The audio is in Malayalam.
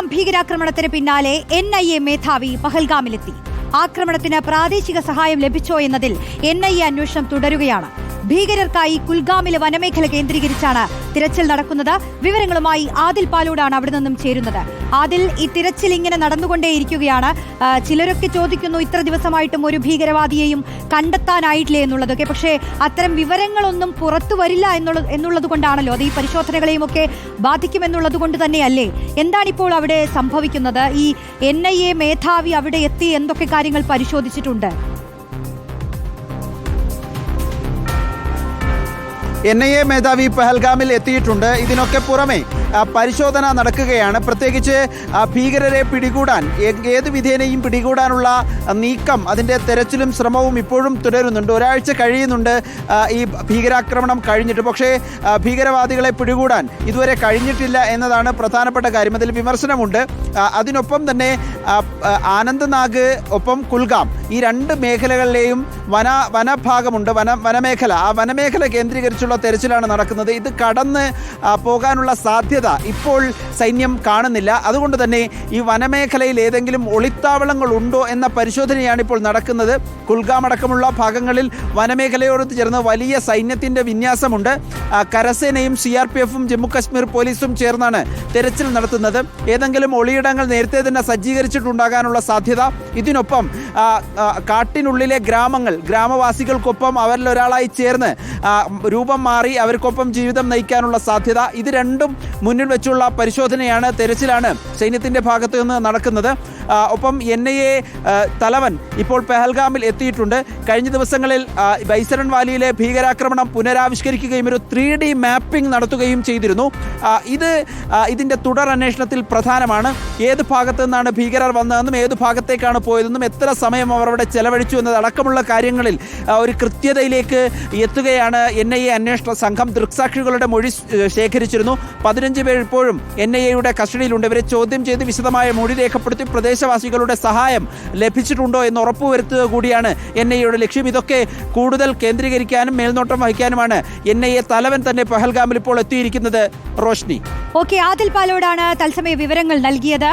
കുൽഗാം ഭീകരാക്രമണത്തിന് പിന്നാലെ എൻ ഐ എ മേധാവി പഹൽഗാമിലെത്തി. ആക്രമണത്തിന് പ്രാദേശിക സഹായം ലഭിച്ചോ എന്നതിൽ എൻ ഐ എ അന്വേഷണം തുടരുകയാണ്. ഭീകരർക്കായി കുൽഗാമിലെ വനമേഖല കേന്ദ്രീകരിച്ചാണ് തിരച്ചിൽ നടക്കുന്നത്. വിവരങ്ങളുമായി ആദിൽ പാലോടാണ് അവിടെ നിന്നും ചേരുന്നത്. ആദിൽ ഈ തിരച്ചിൽ ഇങ്ങനെ നടന്നുകൊണ്ടേയിരിക്കുകയാണ്. ചിലരൊക്കെ ചോദിക്കുന്നു ഇത്ര ദിവസമായിട്ടും ഒരു ഭീകരവാദിയെയും കണ്ടെത്താനായിട്ടില്ലേ എന്നുള്ളതൊക്കെ പക്ഷേ അത്തരം വിവരങ്ങളൊന്നും പുറത്തു വരില്ല എന്നുള്ളത് എന്നുള്ളത് കൊണ്ടാണല്ലോ. അത് ഈ പരിശോധനകളെയും ഒക്കെ ബാധിക്കുമെന്നുള്ളത് കൊണ്ട് തന്നെയല്ലേ? എന്താണിപ്പോൾ അവിടെ സംഭവിക്കുന്നത്? ഈ എൻ ഐ എ മേധാവി അവിടെ എത്തി എന്തൊക്കെ കാര്യങ്ങൾ പരിശോധിച്ചിട്ടുണ്ട്? എൻ ഐ എ മേധാവി പെഹൽഗാമിൽ എത്തിയിട്ടുണ്ട്. ഇതിനൊക്കെ പുറമെ പരിശോധന നടക്കുകയാണ്. പ്രത്യേകിച്ച് ഭീകരരെ പിടികൂടാൻ ഏത് വിധേനയും പിടികൂടാനുള്ള നീക്കം അതിന്റെ തെരച്ചിലും ശ്രമവും ഇപ്പോഴും തുടരുന്നുണ്ട്. ഒരാഴ്ച കഴിയുന്നുണ്ട് ഈ ഭീകരാക്രമണം കഴിഞ്ഞിട്ട്. പക്ഷേ ഭീകരവാദികളെ പിടികൂടാൻ ഇതുവരെ കഴിഞ്ഞിട്ടില്ല എന്നതാണ് പ്രധാനപ്പെട്ട കാര്യം. അതിൽ വിമർശനമുണ്ട്. അതിനൊപ്പം തന്നെ ആനന്ദ് നാഗ് ആനന്ദ്നാഗ് ഒപ്പം കുൽഗാം. ഈ രണ്ട് മേഖലകളിലെയും വന വനഭാഗമുണ്ട്. വന വനമേഖല. ആ വനമേഖല കേന്ദ്രീകരിച്ചുള്ള തെരച്ചിലാണ് നടക്കുന്നത്. ഇത് കടന്ന് പോകാനുള്ള സാധ്യത ഇപ്പോൾ സൈന്യം കാണുന്നില്ല. അതുകൊണ്ട് തന്നെ ഈ വനമേഖലയിൽ ഏതെങ്കിലും ഒളിത്താവളങ്ങൾ ഉണ്ടോ എന്ന പരിശോധനയാണ് ഇപ്പോൾ നടക്കുന്നത്. കുൽഗാം അടക്കമുള്ള ഭാഗങ്ങളിൽ വനമേഖലയോട് ചേർന്ന് വലിയ സൈന്യത്തിന്റെ വിന്യാസമുണ്ട്. കരസേനയും സി ആർ പി എഫും ജമ്മു കാശ്മീർ പോലീസും ചേർന്നാണ് തെരച്ചിൽ നടത്തുന്നത്. ഏതെങ്കിലും ഒളിയിടങ്ങൾ നേരത്തെ തന്നെ സജ്ജീകരിച്ചിട്ടുണ്ടാകാനുള്ള സാധ്യത. ഇതിനൊപ്പം കാട്ടിനുള്ളിലെ ഗ്രാമങ്ങൾ ഗ്രാമവാസികൾക്കൊപ്പം അവരിലൊരാളായി ചേർന്ന് ആ, രൂപം മാറി അവർക്കൊപ്പം ജീവിതം നയിക്കാനുള്ള സാധ്യത ഇത് രണ്ടും മുന്നിൽ വെച്ചുള്ള പരിശോധനയാണ്. തെരച്ചിലാണ് സൈന്യത്തിന്റെ ഭാഗത്തു നിന്ന് നടക്കുന്നത്. ഒപ്പം എൻ ഐ എ തലവൻ ഇപ്പോൾ പെഹൽഗാമിൽ എത്തിയിട്ടുണ്ട്. കഴിഞ്ഞ ദിവസങ്ങളിൽ ബൈസരൺ വാലിയിലെ ഭീകരാക്രമണം പുനരാവിഷ്കരിക്കുകയും ഒരു ത്രീ ഡി മാപ്പിംഗ് നടത്തുകയും ചെയ്തിരുന്നു. ഇത് ഇതിന്റെ തുടർ അന്വേഷണത്തിൽ പ്രധാനമാണ്. ഏത് ഭാഗത്തു നിന്നാണ് ഭീകരർ വന്നതെന്നും ഏത് ഭാഗത്തേക്കാണ് പോയതെന്നും എത്ര സമയം അവർ അവിടെ ചെലവഴിച്ചു എന്നതടക്കമുള്ള കാര്യങ്ങളിൽ ഒരു കൃത്യതയിലേക്ക് എത്തുകയാണ് എൻ ഐ എ അന്വേഷണ സംഘം ദൃക്സാക്ഷികളുടെ മൊഴി ശേഖരിച്ചിരുന്നു. പതിനഞ്ച് പേർ ഇപ്പോഴും എൻ ഐ എയുടെ കസ്റ്റഡിയിലുണ്ട്. ഇവരെ ചോദ്യം ചെയ്ത് വിശദമായ മൊഴി രേഖപ്പെടുത്തി പ്രദേശവാസികളുടെ സഹായം ലഭിച്ചിട്ടുണ്ടോ എന്ന് ഉറപ്പുവരുത്തുക കൂടിയാണ് എൻ ഐ എയുടെ ലക്ഷ്യം. ഇതൊക്കെ കൂടുതൽ കേന്ദ്രീകരിക്കാനും മേൽനോട്ടം വഹിക്കാനുമാണ് എൻ ഐ എ തലവൻ തന്നെ പഹൽഗാമിൽ ഇപ്പോൾ എത്തിയിരിക്കുന്നത്. റോഷ്നി. ഓക്കെ ആദിൽ പാലോടാണ് തത്സമയ വിവരങ്ങൾ നൽകിയത്.